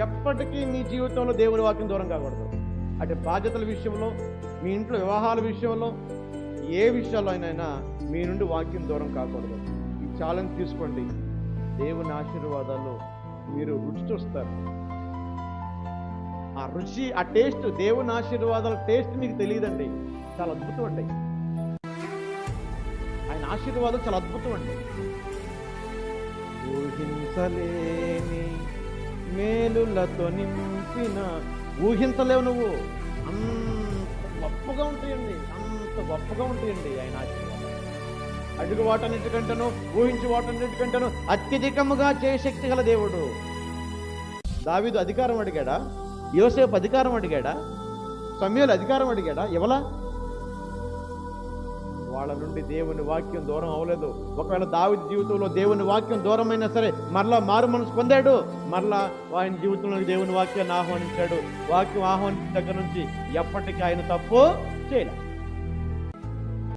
ఎప్పటికీ మీ జీవితంలో దేవుని వాక్యం దూరం కాకూడదు. అంటే బాధ్యతల విషయంలో మీ ఇంట్లో వివాహాల విషయంలో ఏ విషయాల్లో అయినా మీ నుండి వాక్యం దూరం కాకూడదు. ఈ ఛాలెంజ్ తీసుకోండి. దేవుని ఆశీర్వాదాలు మీరు రుచి చూస్తారు. ఆ రుచి ఆ టేస్ట్ దేవుని ఆశీర్వాదాల టేస్ట్ మీకు తెలియదండి. చాలా అద్భుతం అండి. ఆయన ఆశీర్వాదం చాలా అద్భుతం అండి. ఊహించలే మేలులతో నింపిన ఊహించలేవు నువ్వు. అంత గొప్పగా ఉంటాయండి అంత గొప్పగా ఉంటాయండి ఆయన ఆశీర్వాదం. అడుగు వాటన్నిటికంటేను ఊహించి వాటన్నిటికంటేను అత్యధికముగా చేయ శక్తి గల దేవుడు. దావిదు అధికారం అడిగాడా? యోసేపు అధికారం అడిగాడా? సమయాలు అధికారం అడిగాడా? ఇవ్వలా వాళ్ళ నుండి దేవుని వాక్యం దూరం అవ్వలేదు. ఒకవేళ దావి జీవితంలో దేవుని వాక్యం దూరమైనా సరే మరలా మారు మనసు పొందాడు. మరలా ఆయన జీవితంలో దేవుని వాక్యాన్ని ఆహ్వానించాడు. వాక్యం ఆహ్వానించిన దగ్గర నుంచి ఎప్పటికీ ఆయన తప్పు చేయలేదు.